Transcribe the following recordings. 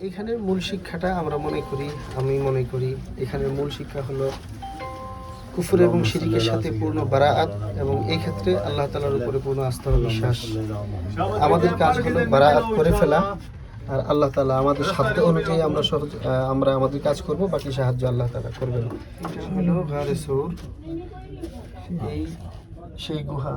এখানের মূল শিক্ষাটা আমরা মনে করি আমি মনে করি এখানের মূল শিক্ষা হলো কুফুর এবং শিরিকের সাথে পূর্ণ বারাআত এবং এই ক্ষেত্রে আল্লাহ তালার উপরে পূর্ণ আস্থা ও বিশ্বাস। আমাদের কাজ হলো বারাআত করে ফেলা আর আল্লাহ তালা আমাদের সাধ্য অনুযায়ী আমরা সহজ আমরা আমাদের কাজ করব বাকি সাহায্য আল্লাহ তালা করবেন। এটা হলো ঘরে সৌর এই সেই গুহা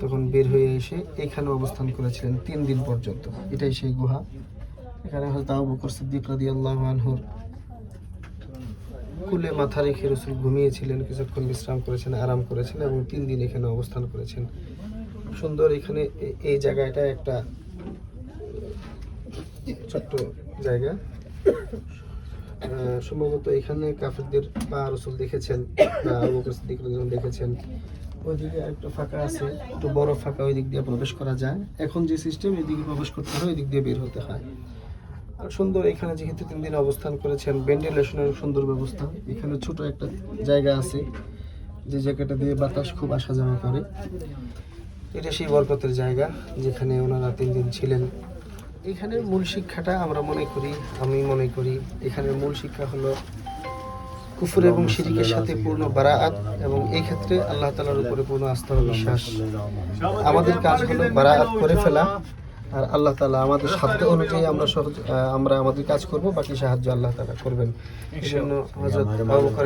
তখন বের হয়ে এসে এখানে অবস্থান করেছিলেন তিন দিন পর্যন্ত। এটাই সেই গুহা। এখানে হয়তো আবু বকর সিদ্দিক রাদিয়াল্লাহু আনহুর কুলে মাথা রেখে রসুল ঘুমিয়েছিলেন, কিছুক্ষণ বিশ্রাম করেছেন, আরাম করেছেন এবং তিন দিন এখানে অবস্থান করেছেন। সুন্দর এখানে এই জায়গাটা একটা ছোট্ট জায়গা। সম্ভবত এখানে কাফেরদের পা রসুল দেখেছেন বা বকর সিদ্দিক দেখেছেন। ওইদিকে একটা ফাঁকা আছে, একটু বড় ফাঁকা ওই দিক দিয়ে প্রবেশ করা যায়। এখন যে সিস্টেম এদিকে প্রবেশ করতে হয় ওই দিক দিয়ে বের হতে হয়। আর সুন্দর, এখানে যেহেতু তিন দিন অবস্থান করেছেন ভেন্টিলেশনের সুন্দর ব্যবস্থা। এখানে ছোট একটা জায়গা আছে, যে জায়গাটা দিয়ে বাতাস খুব আসা যাওয়া করে। এটা সেই বরকতের জায়গা, যেখানে ওনারা তিন দিন ছিলেন। এখানের মূল শিক্ষাটা আমরা মনে করি, আমি মনে করি, এখানের মূল শিক্ষা হলো কুফুর এবং শিরিকের সাথে পূর্ণ বারাআত এবং এই ক্ষেত্রে আল্লাহ তালার উপরে পূর্ণ আস্থা ও বিশ্বাস। আমাদের কাজ হলো বারাআত করে ফেলা, আর আল্লাহ তালা আমাদের সাধ্য অনুযায়ী আমরা সহজ আমরা আমাদের কাজ করব, বাকি সাহায্য আল্লাহ তালা করবেন। এই জন্য হজরত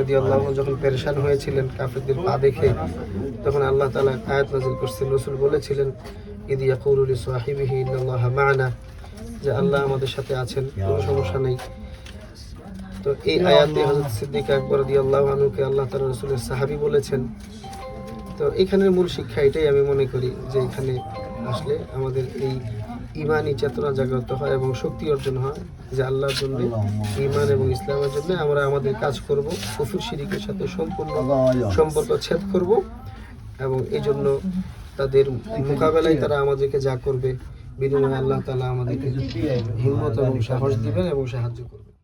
রাদিয়াল্লাহু আনহু যখন পেরেশান হয়েছিলেন কাফেরদের পা দেখে, তখন আল্লাহ তালা আয়াত নাজিল করছেন। রসুল বলেছিলেন, ইদি ইয়াকুলু লি সাহিবিহি ইন্নাল্লাহা মা'ানা যে আল্লাহ আমাদের সাথে আছেন, কোনো সমস্যা নেই। তো এই আয়াতে হযরত সিদ্দিক আকবর রাদিয়াল্লাহু আনহুকে আল্লাহ তাআলা রসুলের সাহাবী বলেছেন। তো এখানের মূল শিক্ষা এটাই আমি মনে করি যে এখানে আসলে আমাদের এই ইমানই চেতনা জাগ্রত হয় এবং শক্তি অর্জন হয় যে আল্লাহর জন্য ইমান এবং ইসলামের জন্য আমরা আমাদের কাজ করব, কুফুর শিরিকের সাথে সম্পূর্ণ সম্পর্ক ছেদ করব এবং এই জন্য তাদের মোকাবেলায় তারা আমাদেরকে যা করবে, বিনিময়ে আল্লাহ তালা আমাদেরকে হিম্মত এবং সাহস দিবেন এবং সাহায্য করবেন।